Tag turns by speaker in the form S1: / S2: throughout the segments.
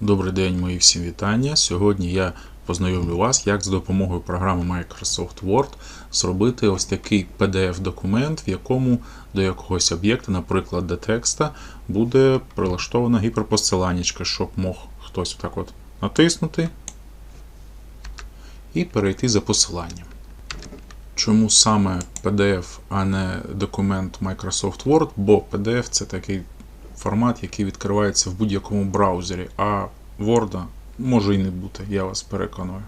S1: Добрий день, мої всім вітання. Сьогодні я познайомлю вас, як з допомогою програми Microsoft Word зробити ось такий PDF-документ, в якому до якогось об'єкта, наприклад, до текста, буде прилаштована гіперпосиланнячка, щоб мог хтось отак от натиснути і перейти за посиланням. Чому саме PDF, а не документ Microsoft Word? Бо PDF це такий формат, який відкривається в будь-якому браузері, а Word може і не бути, я вас переконую.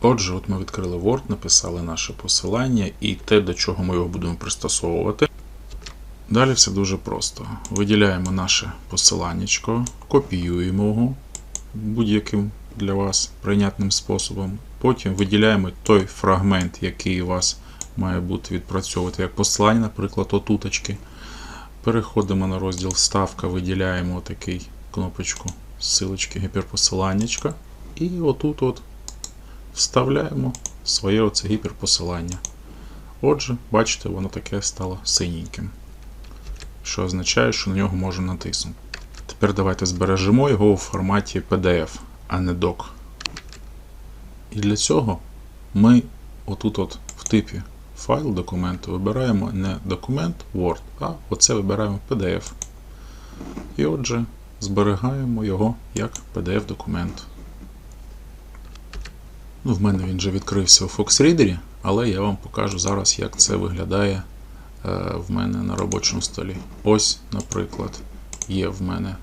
S1: Отже, от ми відкрили Word, написали наше посилання і те, до чого ми його будемо пристосовувати. Далі все дуже просто. Виділяємо наше посиланнячко, копіюємо його будь-яким для вас прийнятним способом. Потім виділяємо той фрагмент, який у вас має бути відпрацьовувати як посилання, наприклад, отуточки. Переходимо на розділ Вставка, виділяємо такий кнопочку силочки гіперпосиланнячка. І отут от вставляємо своє оце гіперпосилання. Отже, бачите, воно таке стало синеньким. Що означає, що на нього можна натиснути. Тепер давайте збережемо його у форматі PDF, а не doc. І для цього ми отут от в типі файл документу вибираємо не документ Word, а оце вибираємо PDF. І отже, зберігаємо його як PDF-документ. Ну, В мене він вже відкрився у Fox Reader, але я вам покажу зараз, як це виглядає е, в мене на робочому столі. Ось, наприклад, є в мене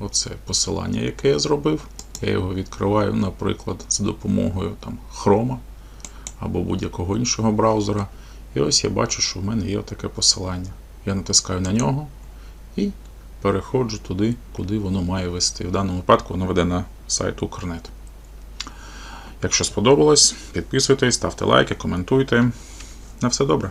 S1: оце посилання, яке я зробив. Я його відкриваю, наприклад, за допомогою там, Chrome або будь-якого іншого браузера. І ось я бачу, що в мене є таке посилання. Я натискаю на нього і переходжу туди, куди воно має вести. В даному випадку воно веде на сайт Укрнет. Якщо сподобалось, підписуйтесь, ставте лайки, коментуйте. На все добре.